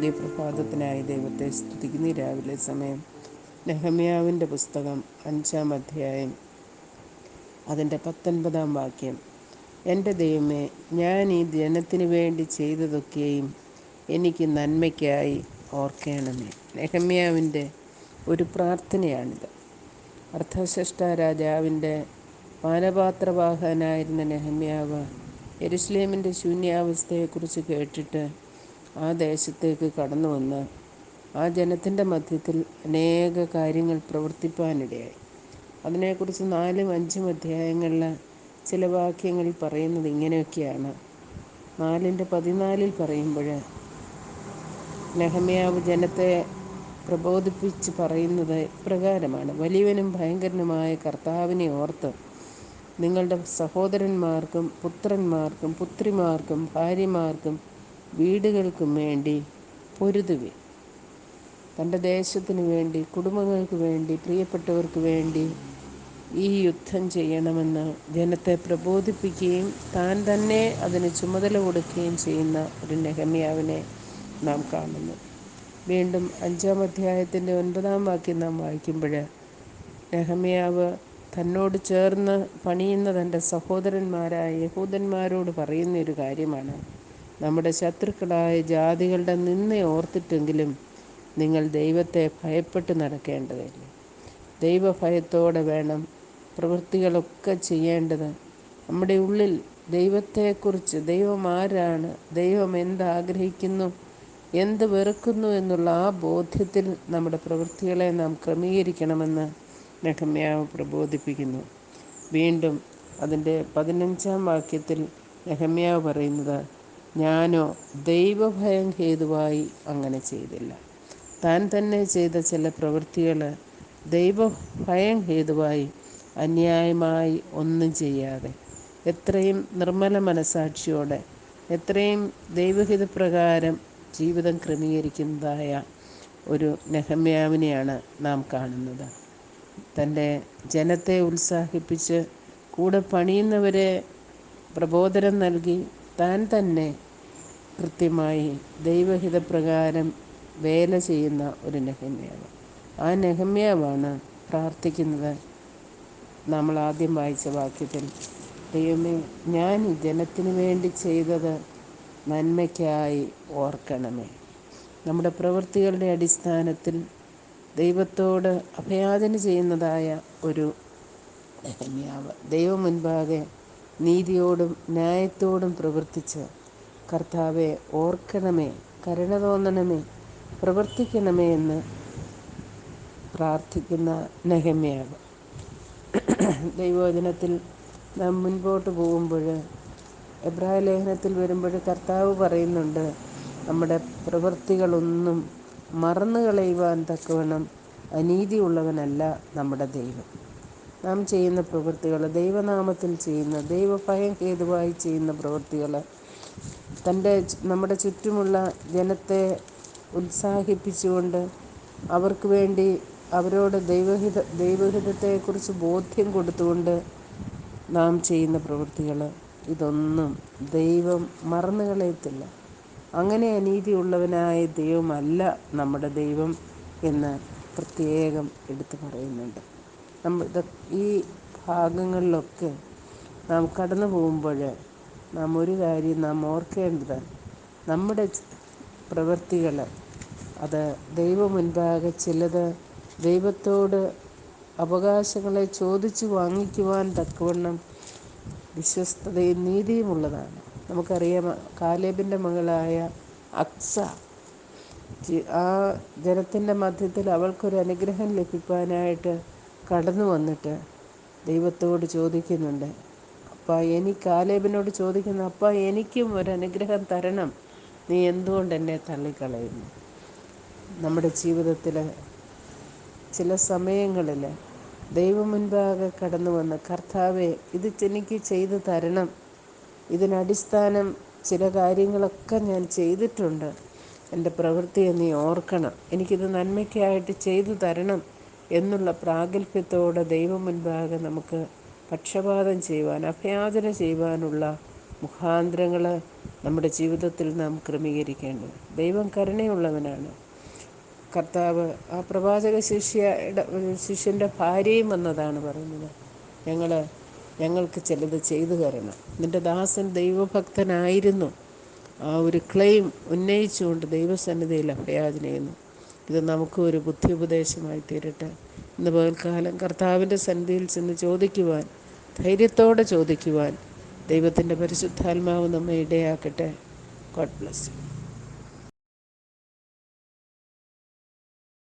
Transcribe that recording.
പുതിയ പ്രഭാതത്തിനായി ദൈവത്തെ സ്തുതിക്കുന്ന. രാവിലെ സമയം നെഹമ്യാവിന്റെ പുസ്തകം അഞ്ചാം അധ്യായം അതിന്റെ പത്തൊൻപതാം വാക്യം. എന്റെ ദൈവമേ ഞാൻ ഈ ജനത്തിന് വേണ്ടി ചെയ്തതൊക്കെയും എനിക്ക് നന്മയ്ക്കായി ഓർക്കണമേ. നെഹമ്യാവിന്റെ ഒരു പ്രാർത്ഥനയാണിത്. അർദ്ധശ്രഷ്ട രാജാവിന്റെ പാനപാത്രവാഹനായിരുന്ന നെഹമ്യാവ് എരുസ്ലേമിന്റെ ശൂന്യാവസ്ഥയെക്കുറിച്ച് കേട്ടിട്ട് ആ ദേശത്തേക്ക് കടന്നു വന്ന് ആ ജനത്തിന്റെ മധ്യത്തിൽ അനേക കാര്യങ്ങൾ പ്രവർത്തിപ്പാനിടയായി. അതിനെക്കുറിച്ച് നാലും അഞ്ചും അധ്യായങ്ങളിൽ ചില വാക്യങ്ങൾ പറയുന്നത് ഇങ്ങനെയൊക്കെയാണ്. നാലിന്റെ പതിനാലിൽ പറയുമ്പോൾ നെഹമ്യാവ് ജനത്തെ പ്രബോധിപ്പിച്ച് പറയുന്നത് ഇപ്രകാരമാണ്. വലിയവനും ഭയങ്കരനുമായ കർത്താവിനെ ഓർത്ത് നിങ്ങളുടെ സഹോദരന്മാർക്കും പുത്രന്മാർക്കും പുത്രിമാർക്കും ഭാര്യമാർക്കും വീടുകൾക്കും വേണ്ടി പൊരുതുവി തന്റെ ദേശത്തിന് വേണ്ടി കുടുംബങ്ങൾക്ക് വേണ്ടി പ്രിയപ്പെട്ടവർക്ക് വേണ്ടി ഈ യുദ്ധം ചെയ്യണമെന്ന് ജനത്തെ പ്രബോധിപ്പിക്കുകയും താൻ തന്നെ അതിന് ചുമതല കൊടുക്കുകയും ചെയ്യുന്ന ഒരു നെഹമ്യാവിനെ നാം കാണുന്നു. വീണ്ടും അഞ്ചാം അധ്യായത്തിന്റെ ഒൻപതാം വാക്യം നാം വായിക്കുമ്പോൾ നെഹമ്യാവ് തന്നോട് ചേർന്ന് പണിയുന്ന തന്റെ സഹോദരന്മാരായ യഹൂദന്മാരോട് പറയുന്ന ഒരു കാര്യമാണ്. നമ്മുടെ ശത്രുക്കളായ ജാതികളുടെ നിന്ന ഓർത്തിട്ടെങ്കിലും നിങ്ങൾ ദൈവത്തെ ഭയപ്പെട്ട് നടക്കേണ്ടതില്ല. ദൈവഭയത്തോടെ വേണം പ്രവൃത്തികളൊക്കെ ചെയ്യേണ്ടത്. നമ്മുടെ ഉള്ളിൽ ദൈവത്തെക്കുറിച്ച് ദൈവം ആരാണ് ദൈവം എന്താഗ്രഹിക്കുന്നു എന്ത് വെറുക്കുന്നു എന്നുള്ള ആ ബോധ്യത്തിൽ നമ്മുടെ പ്രവൃത്തികളെ നാം ക്രമീകരിക്കണമെന്ന് നെഹമ്യാവ് പ്രബോധിപ്പിക്കുന്നു. വീണ്ടും അതിന്റെ പതിനഞ്ചാം വാക്യത്തിൽ നെഹമ്യാവ് പറയുന്നത് ഞാനോ ദൈവഭയം ഹേതുവായി അങ്ങനെ ചെയ്തില്ല. താൻ തന്നെ ചെയ്ത ചില പ്രവൃത്തികൾ ദൈവഭയം ഹേതുവായി അന്യായമായി ഒന്നും ചെയ്യാതെ. എത്രയും നിർമ്മല മനസാക്ഷിയോടെ എത്രയും ദൈവഹിതപ്രകാരം ജീവിതം ക്രമീകരിക്കുന്നതായ ഒരു നെഹമ്യാവിനെയാണ് നാം കാണുന്നത്. തന്റെ ജനത്തെ ഉത്സാഹിപ്പിച്ച് കൂടെ പണിയുന്നവരെ പ്രബോധനം നൽകി താൻ തന്നെ കൃത്യമായി ദൈവഹിതപ്രകാരം വേല ചെയ്യുന്ന ഒരു നെഹമ്യാവ്. ആ നെഹമ്യാവാണ് പ്രാർത്ഥിക്കുന്നത്. നമ്മൾ ആദ്യം വായിച്ച വാക്യത്തിൽ ദൈവമേ ഞാൻ ഈ ജനത്തിന് വേണ്ടി ചെയ്തത് നന്മയ്ക്കായി ഓർക്കണമേ. നമ്മുടെ പ്രവൃത്തികളുടെ അടിസ്ഥാനത്തിൽ ദൈവത്തോട് അഭയാചന ചെയ്യുന്നതായ ഒരു നെഹമ്യാവ്. ദൈവം മുൻപാകെ നീതിയോടും ന്യായത്തോടും പ്രവർത്തിച്ച് കർത്താവെ ഓർക്കണമേ കരുണ തോന്നണമേ പ്രവർത്തിക്കണമേ എന്ന് പ്രാർത്ഥിക്കുന്ന നെഹമ്യാവ്. ദൈവവചനത്തിൽ നാം മുൻപോട്ട് പോകുമ്പോൾ എബ്രായ ലേഖനത്തിൽ വരുമ്പോൾ കർത്താവ് പറയുന്നുണ്ട് നമ്മുടെ പ്രവൃത്തികളൊന്നും മറന്നു കളയുവാൻ തക്കവണ്ണം അനീതിയുള്ളവനല്ല നമ്മുടെ ദൈവം. നാം ചെയ്യുന്ന പ്രവൃത്തികൾ ദൈവനാമത്തിൽ ചെയ്യുന്ന ദൈവഭയം ഹേതുവായി ചെയ്യുന്ന പ്രവൃത്തികൾ തന്റെ നമ്മുടെ ചുറ്റുമുള്ള ജനത്തെ ഉത്സാഹിപ്പിച്ചുകൊണ്ട് അവർക്ക് വേണ്ടി അവരോട് ദൈവഹിത ദൈവഹിതത്തെക്കുറിച്ച് ബോധ്യം കൊടുത്തുകൊണ്ട് നാം ചെയ്യുന്ന പ്രവൃത്തികൾ ഇതൊന്നും ദൈവം മറന്നു കളയത്തില്ല. അങ്ങനെ അനീതിയുള്ളവനായ ദൈവമല്ല നമ്മുടെ ദൈവം എന്ന് പ്രത്യേകം എടുത്തു പറയുന്നുണ്ട്. നമ്മൾ ഈ ഭാഗങ്ങളിലൊക്കെ നാം കടന്നു പോകുമ്പോൾ നാം ഒരു കാര്യം നാം ഓർക്കേണ്ടത് നമ്മുടെ പ്രവൃത്തികൾ അത് ദൈവം മുൻപാകെ ചിലത് ദൈവത്തോട് അവകാശങ്ങളെ ചോദിച്ചു വാങ്ങിക്കുവാൻ തക്കവണ്ണം വിശ്വസ്തതയും നീതിയുമുള്ളതാണ്. നമുക്കറിയാം കാലേബിന്റെ മകളായ അക്സ ആ ജനത്തിന്റെ മധ്യത്തിൽ അവൾക്കൊരു അനുഗ്രഹം ലഭിക്കാനായിട്ട് കടന്നു വന്നിട്ട് ദൈവത്തോട് ചോദിക്കുന്നുണ്ട് അപ്പ എനിക്ക് കാലേബിനോട് ചോദിക്കുന്നു അപ്പ എനിക്കും ഒരു അനുഗ്രഹം തരണം. നീ എന്തുകൊണ്ട് എന്നെ തള്ളിക്കളയുന്നു? നമ്മുടെ ജീവിതത്തിൽ ചില സമയങ്ങളിൽ ദൈവം മുൻപാകെ കടന്നു വന്ന് കർത്താവെ ഇത് എനിക്ക് ചെയ്തു തരണം. ഇതിനടിസ്ഥാനം ചില കാര്യങ്ങളൊക്കെ ഞാൻ ചെയ്തിട്ടുണ്ട്. എന്റെ പ്രവൃത്തിയെ നീ ഓർക്കണം. എനിക്കിത് നന്മയ്ക്കായിട്ട് ചെയ്തു തരണം. എന്നുള്ള പ്രാഗൽഭ്യത്തോടെ ദൈവം മുൻപാകെ നമുക്ക് പക്ഷപാതം ചെയ്യുവാൻ അഭയാചന ചെയ്യുവാനുള്ള മുഖാന്തരങ്ങൾ നമ്മുടെ ജീവിതത്തിൽ നാം ക്രമീകരിക്കേണ്ടത്. ദൈവം കരുണയുള്ളവനാണ്. കർത്താവ് ആ പ്രവാചക ശിഷ്യയുടെ ശിഷ്യന്റെ ഭാര്യയും വന്നതാണ് പറയുന്നത്. ഞങ്ങൾ ഞങ്ങൾക്ക് ചിലത് ചെയ്തു തരണം. നിന്റെ ദാസൻ ദൈവഭക്തനായിരുന്നു. ആ ഒരു ക്ലെയിം ഉന്നയിച്ചുകൊണ്ട് ദൈവസന്നിധിയിൽ അഭയാചന ചെയ്യുന്നു ഇത് നമുക്കും ഒരു ബുദ്ധി ഉപദേശമായി തീരട്ടെ. ഇന്ന് പകൽക്കാലം കർത്താവിന്റെ സന്നിധിയിൽ ചെന്ന് ചോദിക്കുവാൻ ധൈര്യത്തോടെ ചോദിക്കുവാൻ ദൈവത്തിന്റെ പരിശുദ്ധാത്മാവ് നമ്മെ ഇടയാക്കട്ടെ. God bless you